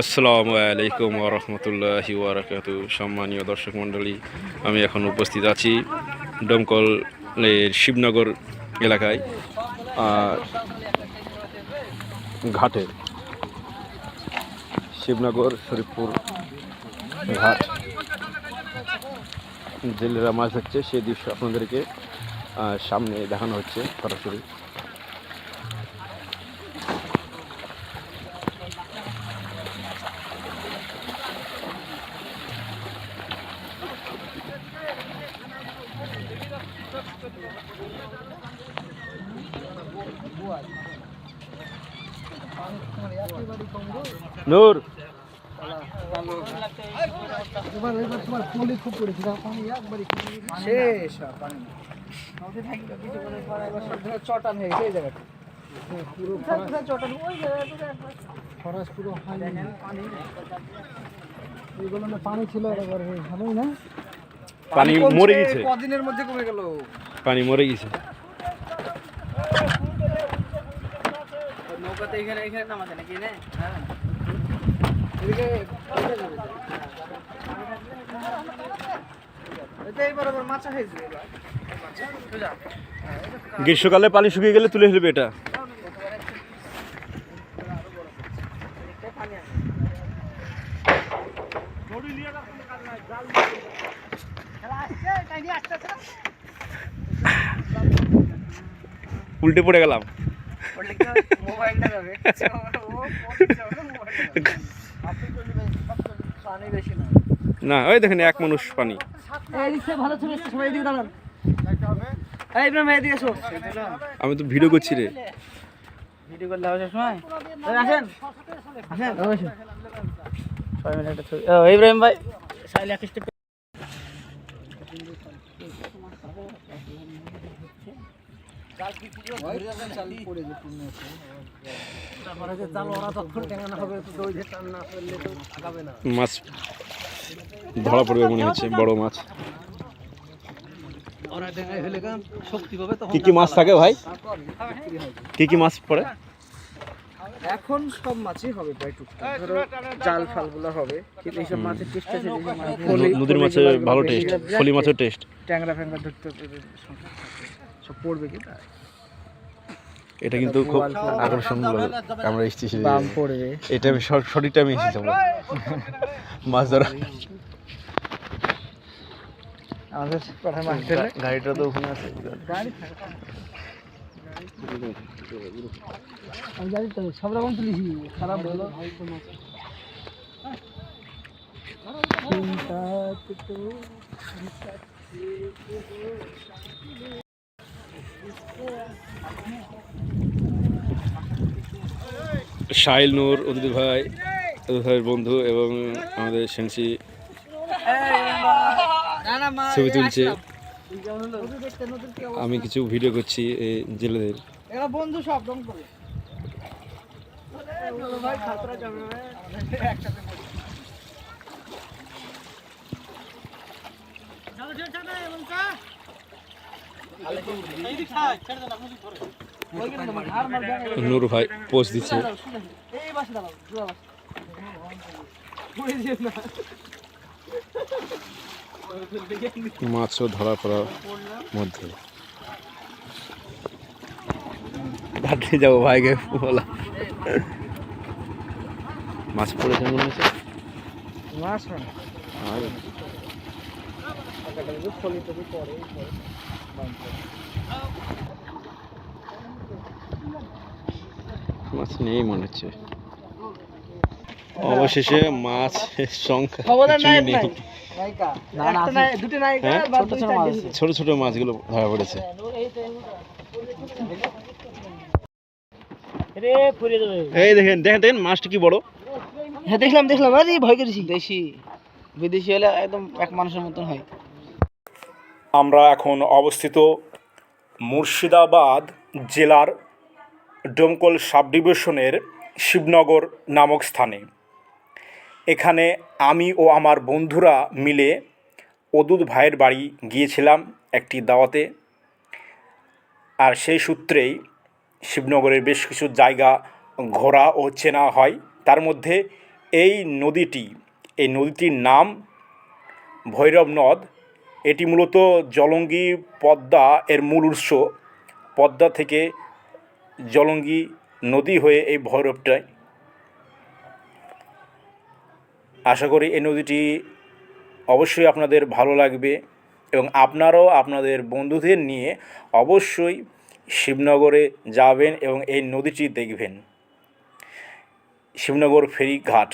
আসসালামু আলাইকুম রহমতুল্লাহি ওয়ারাকাতু সম্মানীয় দর্শক মণ্ডলী, আমি এখন উপস্থিত আছি ডমকলের শিবনগর এলাকায় ঘাটে শিবনগর শরীফপুর ঘাট। জেলেরা মাছ ধরছে সেই দৃশ্য আপনাদেরকে সামনে দেখানো হচ্ছে সরাসরি। ধরে চটান হয়ে গেছে এই জায়গাটা পুরো চটান ওই জায়গাটা খরচ পুরো হয়নি পানি এইগুলো না পানি ছিল ভালোই না পানি মরে গেছে। কদিনের মধ্যে কমে গেল। পানি মরে গেছে। হ্যাঁ। গ্রীষ্মকালে পানি শুকিয়ে গেলে তুলে ফেলবে এটা। উল্টে পড়ে গেলাম। না, ওই দেখেন এক মানুষ পানি। আমি তো ভিডিও করছি রে। ভিডিও করলে হবে সময় ও, ইব্রাহিম ভাই, সাইলে মাছ ধরা পড়বে মনে হচ্ছে বড় মাছ। কি কি মাছ থাকে ভাই? কি কি মাছ পড়ে? এখন সব মাছই হবে প্রায় টুকটাক। ধরো জাল ফালগুলো হবে কিন্তু এইসব মাছের টেস্ট আছে নদীর মাছের ভালো টেস্ট ফলি মাছের টেস্ট ট্যাংরা ফ্যাংরা ধরতে সব পড়বে কি তাই? এটা কিন্তু খুব আকর্ষণমূলক আমরা এসেছি বাম পড়বে। এটা আমি সঠ- সঠিক টাইমে এসেছি আমরা। মাছ ধরা। আমাদের কথা মাছ গাড়িটা তো ওখানে আছে। গাড়ি আমি জানি তো সব রকম তুলিছি খারাপ হলো। শাইল নূর অদিত ভাই অদিত ভাইয়ের বন্ধু এবং আমাদের সেন্সি ছবি তুলছে। আমি কিছু ভিডিও করছি এই জেলেদের। বন্ধু সব করে ভাই খাতরা যাবে একসাথে নূর ভাই পোস্ট দিচ্ছে। মাছও ধরা পড়ার মধ্যে। ঘাটে যাব ভাইকে বলা। মাছ পড়েছে মনে হচ্ছে। মাছ আর মাছ নেই মনে হচ্ছে। অবশেষে মাছের সংখ্যা হ্যাঁ? ছোট ছোট মাছ। ছোট ছোট মাছগুলো ধরা পড়েছে। রে ফুরিয়ে যাবে এই দেখেন দেখেন দেখেন মাছটা কি বড়? হ্যাঁ দেখলাম দেখলাম। আরে ভয় করেছি দেশি বিদেশি হলে একদম এক মানুষের মতন হয়। আমরা এখন অবস্থিত মুর্শিদাবাদ জেলার ডোমকল সাব ডিভিশনের শিবনগর নামক স্থানে। এখানে আমি ও আমার বন্ধুরা মিলে অদূত ভাইয়ের বাড়ি গিয়েছিলাম একটি দাওয়াতে। আর সেই সূত্রেই শিবনগরের বেশ কিছু জায়গা ঘোরা ও চেনা হয়। তার মধ্যে এই নদীটি, এই নদীটির নাম ভৈরব নদ এটি মূলত জলঙ্গি পদ্মা এর মূল উৎস। পদ্মা থেকে জলঙ্গি নদী হয়ে এই ভৈরবটায়। আশা করি এই নদীটি অবশ্যই আপনাদের ভালো লাগবে এবং আপনারাও আপনাদের বন্ধুদের নিয়ে অবশ্যই শিবনগরে যাবেন এবং এই নদীটি দেখবেন। শিবনগর ফেরিঘাট